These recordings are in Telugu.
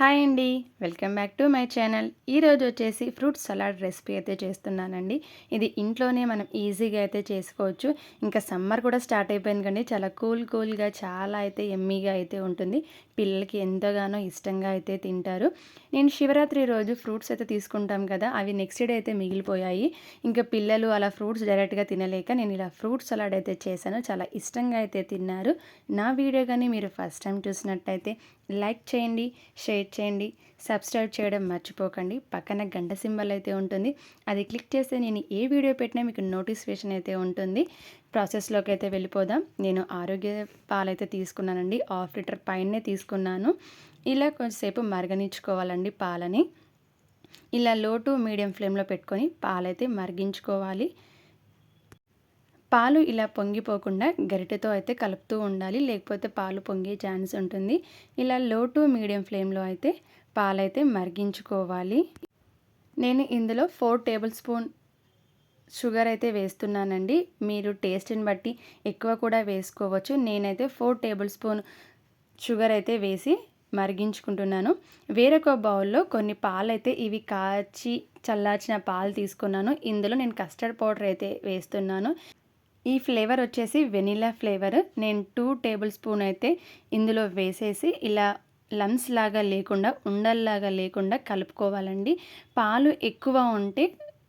హాయ్ అండి. Welcome back to my channel. ఈరోజు వచ్చేసి ఫ్రూట్ సలాడ్ రెసిపీ అయితే చేస్తున్నానండి. ఇది ఇంట్లోనే మనం ఈజీగా అయితే చేసుకోవచ్చు. ఇంకా సమ్మర్ కూడా స్టార్ట్ అయిపోయింది కండి. చాలా కూల్ కూల్గా చాలా అయితే ఎమ్మీగా అయితే ఉంటుంది. పిల్లలకి ఎంతగానో ఇష్టంగా అయితే తింటారు. నేను శివరాత్రి రోజు ఫ్రూట్స్ అయితే తీసుకుంటాం కదా అవి నెక్స్ట్ డే అయితే మిగిలిపోయాయి. ఇంకా పిల్లలు అలా ఫ్రూట్స్ డైరెక్ట్గా తినలేక నేను ఇలా ఫ్రూట్ సలాడ్ అయితే చేశాను. చాలా ఇష్టంగా అయితే తిన్నారు. నా వీడియో కానీ మీరు ఫస్ట్ టైం చూసినట్టయితే లైక్ చేయండి షేర్ చేయండి. సబ్స్క్రైబ్ చేయడం మర్చిపోకండి. పక్కన గంట సింబల్ అయితే ఉంటుంది. అది క్లిక్ చేస్తే నేను ఏ వీడియో పెట్టినా మీకు నోటిఫికేషన్ అయితే ఉంటుంది. ప్రాసెస్లోకి అయితే వెళ్ళిపోదాం. నేను ఆరోగ్య పాలైతే తీసుకున్నానండి. హాఫ్ లీటర్ పైనే తీసుకున్నాను. ఇలా కొంచెంసేపు మరగనిచ్చుకోవాలండి పాలని. ఇలా లో టు మీడియం ఫ్లేమ్లో పెట్టుకొని పాలైతే మరిగించుకోవాలి. పాలు ఇలా పొంగిపోకుండా గరిటెతో అయితే కలుపుతూ ఉండాలి. లేకపోతే పాలు పొంగే ఛాన్స్ ఉంటుంది. ఇలా లో టు మీడియం ఫ్లేమ్లో అయితే పాలైతే మరిగించుకోవాలి. నేను ఇందులో ఫోర్ టేబుల్ స్పూన్ షుగర్ అయితే వేస్తున్నానండి. మీరు టేస్ట్ని బట్టి ఎక్కువ కూడా వేసుకోవచ్చు. నేనైతే ఫోర్ టేబుల్ స్పూన్ షుగర్ అయితే వేసి మరిగించుకుంటున్నాను. వేరొక బౌల్లో కొన్ని పాలు అయితే ఇవి కాచి చల్లార్చిన పాలు తీసుకున్నాను. ఇందులో నేను కస్టర్డ్ పౌడర్ అయితే వేస్తున్నాను. ఈ ఫ్లేవర్ వచ్చేసి వెనిలా ఫ్లేవర్. నేను టూ టేబుల్ స్పూన్ అయితే ఇందులో వేసేసి ఇలా లమ్స్ లాగా లేకుండా ఉండల్లాగా లేకుండా కలుపుకోవాలండి. పాలు ఎక్కువ ఉంటే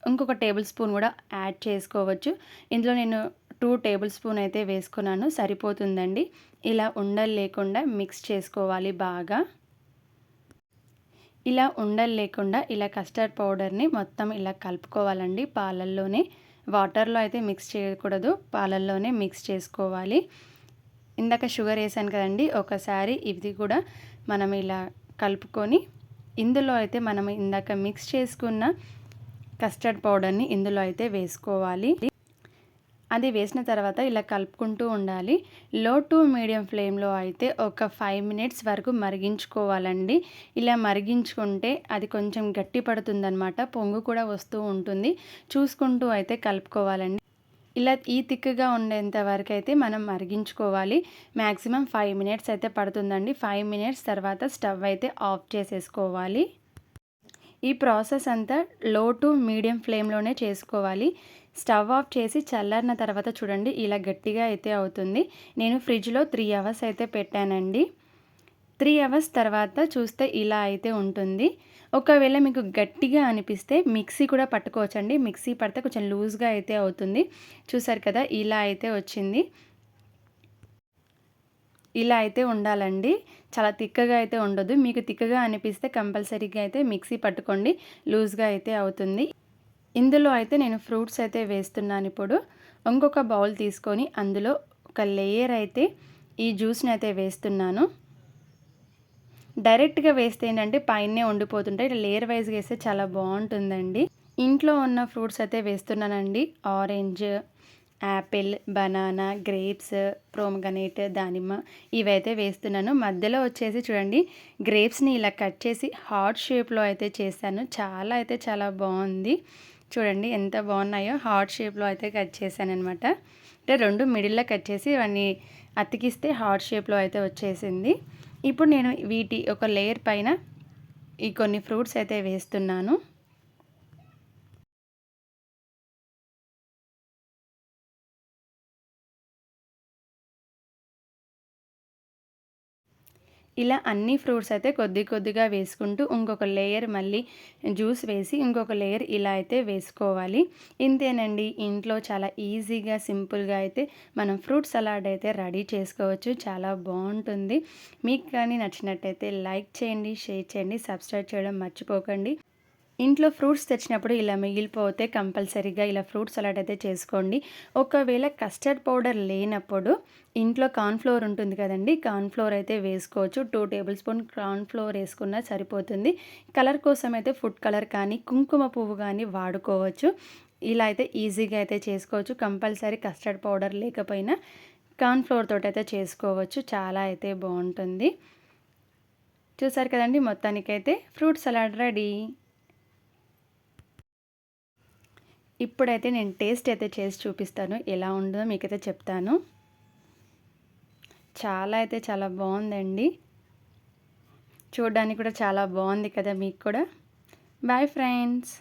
ఇంకొక టేబుల్ స్పూన్ కూడా యాడ్ చేసుకోవచ్చు. ఇందులో నేను టూ టేబుల్ స్పూన్ అయితే వేసుకున్నాను. సరిపోతుందండి. ఇలా ఉండలు లేకుండా మిక్స్ చేసుకోవాలి బాగా. ఇలా ఉండలు లేకుండా ఇలా కస్టర్డ్ పౌడర్ని మొత్తం ఇలా కలుపుకోవాలండి పాలల్లోనే. వాటర్లో అయితే మిక్స్ చేయకూడదు పాలల్లోనే మిక్స్ చేసుకోవాలి. ఇందాక షుగర్ వేసాను కదండి ఒకసారి ఇది కూడా మనం ఇలా కలుపుకొని ఇందులో అయితే మనం ఇందాక మిక్స్ చేసుకున్న కస్టర్డ్ పౌడర్ని ఇందులో అయితే వేసుకోవాలి. అది వేసిన తర్వాత ఇలా కలుపుకుంటూ ఉండాలి. లో టు మీడియం ఫ్లేమ్లో అయితే ఒక ఫైవ్ మినిట్స్ వరకు మరిగించుకోవాలండి. ఇలా మరిగించుకుంటే అది కొంచెం గట్టి పడుతుందనమాట పొంగు కూడా వస్తూ ఉంటుంది. చూసుకుంటూ అయితే కలుపుకోవాలండి. ఇలా ఈ తిక్కుగా ఉండేంత వరకు అయితే మనం మరిగించుకోవాలి. మ్యాక్సిమం ఫైవ్ మినిట్స్ అయితే పడుతుందండి. ఫైవ్ మినిట్స్ తర్వాత స్టవ్ అయితే ఆఫ్ చేసేసుకోవాలి. ఈ ప్రాసెస్ అంతా లో టు మీడియం ఫ్లేమ్లోనే చేసుకోవాలి. స్టవ్ ఆఫ్ చేసి చల్లారిన తర్వాత చూడండి ఇలా గట్టిగా అయితే అవుతుంది. నేను ఫ్రిడ్జ్లో త్రీ అవర్స్ అయితే పెట్టానండి. త్రీ అవర్స్ తర్వాత చూస్తే ఇలా అయితే ఉంటుంది. ఒకవేళ మీకు గట్టిగా అనిపిస్తే మిక్సీ కూడా పట్టుకోవచ్చండి. మిక్సీ పడితే కొంచెం లూజ్గా అయితే అవుతుంది. చూసారు కదా ఇలా అయితే వచ్చింది. ఇలా అయితే ఉండాలండి. చాలా తిక్కగా అయితే ఉండదు. మీకు తిక్కగా అనిపిస్తే కంపల్సరీగా అయితే మిక్సీ పట్టుకోండి. లూజ్గా అయితే అవుతుంది. ఇందులో అయితే నేను ఫ్రూట్స్ అయితే వేస్తున్నాను ఇప్పుడు. ఇంకొక బౌల్ తీసుకొని అందులో ఒక లేయర్ అయితే ఈ జ్యూస్ని అయితే వేస్తున్నాను. డైరెక్ట్గా వేస్తే ఏంటంటే పైనే ఉండిపోతుంటాయి. లేయర్ వైజ్గా వేస్తే చాలా బాగుంటుందండి. ఇంట్లో ఉన్న ఫ్రూట్స్ అయితే వేస్తున్నానండి. Orange apple banana grapes pomegranate దానిమ్మ ఇవైతే వేస్తున్నాను. మధ్యలో వచ్చేసి చూడండి గ్రేప్స్ని ఇలా కట్ చేసి హార్ట్ షేప్లో అయితే చేశాను. చాలా అయితే చాలా బాగుంది. చూడండి ఎంత బాగున్నాయో. హార్ట్ షేప్లో అయితే కట్ చేశాను అనమాట అంటే రెండు మిడిల్లో కట్ చేసి ఇవన్నీ అతికిస్తే హార్ట్ షేప్లో అయితే వచ్చేసింది. ఇప్పుడు నేను వీటి ఒక లేయర్ పైన ఈ కొన్ని ఫ్రూట్స్ అయితే వేస్తున్నాను. ఇలా అన్ని ఫ్రూట్స్ అయితే కొద్ది కొద్దిగా వేసుకుంటూ ఇంకొక లేయర్ మళ్ళీ జ్యూస్ వేసి ఇంకొక లేయర్ ఇలా అయితే వేసుకోవాలి. ఇంతేనండి ఇంట్లో చాలా ఈజీగా సింపుల్గా అయితే మనం ఫ్రూట్ సలాడ్ అయితే రెడీ చేసుకోవచ్చు. చాలా బాగుంటుంది. మీకు కానీ నచ్చినట్టయితే లైక్ చేయండి షేర్ చేయండి సబ్స్క్రైబ్ చేయడం మర్చిపోకండి. ఇంట్లో ఫ్రూట్స్ తెచ్చినప్పుడు ఇలా మిగిలిపోతే కంపల్సరీగా ఇలా ఫ్రూట్ సలాడ్ అయితే చేసుకోండి. ఒకవేళ కస్టర్డ్ పౌడర్ లేనప్పుడు ఇంట్లో కార్న్ఫ్లోర్ ఉంటుంది కదండి కార్న్ఫ్లోర్ అయితే వేసుకోవచ్చు. టూ టేబుల్ స్పూన్ కార్న్ఫ్లోర్ వేసుకున్నా సరిపోతుంది. కలర్ కోసం అయితే ఫుడ్ కలర్ కానీ కుంకుమ పువ్వు కానీ వాడుకోవచ్చు. ఇలా అయితే ఈజీగా అయితే చేసుకోవచ్చు. కంపల్సరీ కస్టర్డ్ పౌడర్ లేకపోయినా కార్న్ఫ్లోర్ తోటి అయితే చేసుకోవచ్చు. చాలా అయితే బాగుంటుంది. చూసారు కదండి మొత్తానికైతే ఫ్రూట్ సలాడ్ రెడీ. ఇప్పుడైతే నేను టేస్ట్ అయితే చేసి చూపిస్తాను. ఎలా ఉందో మీకైతే చెప్తాను. చాలా అయితే చాలా బాగుందండి. చూడడానికి కూడా చాలా బాగుంది కదా మీకు కూడా. Bye friends